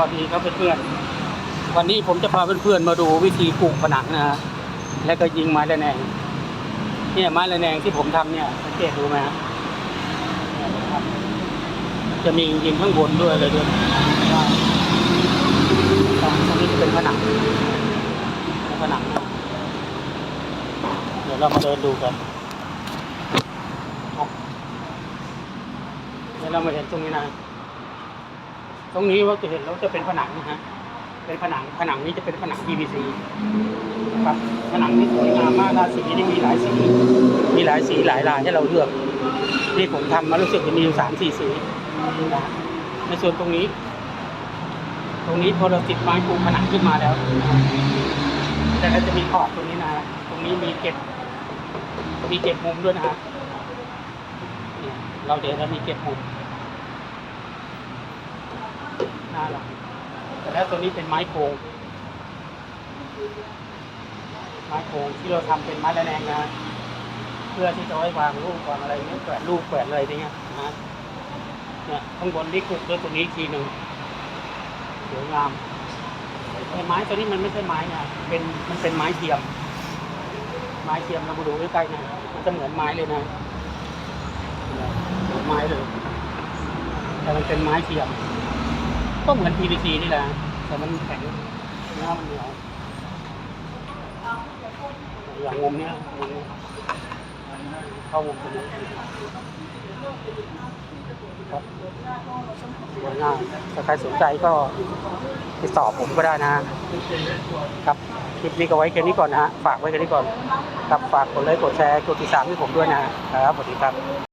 วัสดีครับเพื่อนๆ วันนี้ผมจะพาเพื่อนๆมาดูวิธีปลูกผนังนะฮะ แล้วก็ยิงไม้ระแนง เนี่ยไม้ระแนงที่ผมทำเนี่ยสังเกตดูไหมฮะจะมียิงข้างบนด้วยอะไรด้วยตรงนี้จะเป็นผนังเป็นผนังนะเดี๋ยวเรามาเดินดูกันเดี๋ยวเรามาเห็นตรงนี้นะ ตรงนี้ว่าจะเห็นแล้วจะเป็นผนังนะฮะ เป็นผนังผนังนี้จะเป็นผนัง PVC นะครับผนังนี้สวยงามมากนะสีนี่มีหลายสี มีหลายสีหลายลายให้เราเลือกนี่ผมทำมารู้สึกจะมีอยู่สามสี่สีนะในส่วนตรงนี้ ตรงนี้พอเราติดไม้ปูผนังขึ้นมาแล้ว แต่ก็จะมีขอบตรงนี้นะฮะตรงนี้มีเก็บ มีเก็บมุมด้วยนะฮะเนี่ยเราเดี๋ยวเรามีเก็บมุม น่ารักแต่แล้วตัวนี้เป็นไม้โครงไม้โครงที่เราทำเป็นไม้ระแนงนะเพื่อที่จะไว้วางรูปวางอะไรเงี้ยแขวนรูปแขวนอะไรอย่างเงี้ยนะเนี่ยข้างบนนี่กรุบด้วยตัวนี้ทีหนึ่งสวยงามแต่ไม้ตัวนี้มันไม่ใช่ไม้นะเป็นมันเป็นไม้เทียม ไม้เทียมเรามาดูใกล้ๆนะมันจะเหมือนไม้เลยนะเหมือนไม้เลยแต่มันเป็นไม้เทียม ก็เหมือน PVC นี่แหละ แต่มันแข็งเนื้อมันเหนียวอย่างงมเนี้ยเนี้ยเข้าวงตรงนี้ครับสวยงามถ้าใครสนใจก็ติดต่อผมก็ได้นะครับ คลิปนี้ก็ไว้แค่นี้ก่อนนะฮะ ฝากไว้แค่นี้ก่อน ครับ ฝากกดไลค์ กดแชร์ กดติดตามให้ผมด้วยนะครับ สวัสดีครับ